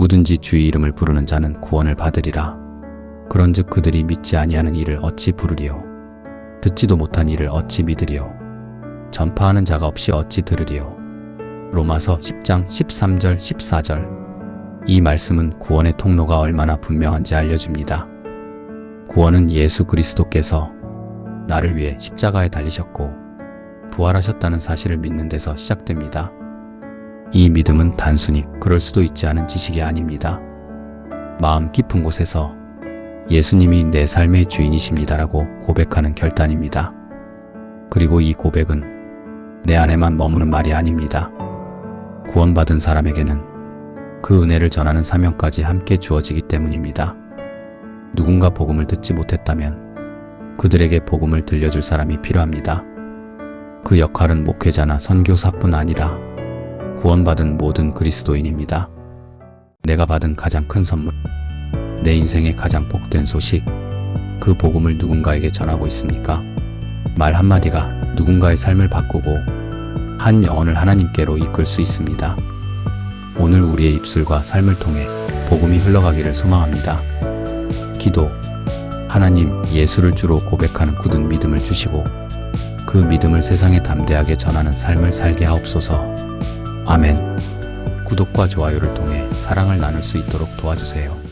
누구든지 주의 이름을 부르는 자는 구원을 받으리라. 그런즉 그들이 믿지 아니하는 이를 어찌 부르리요? 듣지도 못한 이를 어찌 믿으리요? 전파하는 자가 없이 어찌 들으리요? 로마서 10장 13절 14절 이 말씀은 구원의 통로가 얼마나 분명한지 알려줍니다. 구원은 예수 그리스도께서 나를 위해 십자가에 달리셨고 부활하셨다는 사실을 믿는 데서 시작됩니다. 이 믿음은 단순히 그럴 수도 있지 않은 지식이 아닙니다. 마음 깊은 곳에서 예수님이 내 삶의 주인이십니다라고 고백하는 결단입니다. 그리고 이 고백은 내 안에만 머무는 말이 아닙니다. 구원받은 사람에게는 그 은혜를 전하는 사명까지 함께 주어지기 때문입니다. 누군가 복음을 듣지 못했다면 그들에게 복음을 들려줄 사람이 필요합니다. 그 역할은 목회자나 선교사뿐 아니라 구원받은 모든 그리스도인입니다. 내가 받은 가장 큰 선물, 내 인생의 가장 복된 소식, 그 복음을 누군가에게 전하고 있습니까? 말 한마디가 누군가의 삶을 바꾸고 한 영혼을 하나님께로 이끌 수 있습니다. 오늘 우리의 입술과 삶을 통해 복음이 흘러가기를 소망합니다. 기도, 하나님 예수를 주로 고백하는 굳은 믿음을 주시고 그 믿음을 세상에 담대하게 전하는 삶을 살게 하옵소서. 아멘. 구독과 좋아요를 통해 사랑을 나눌 수 있도록 도와주세요.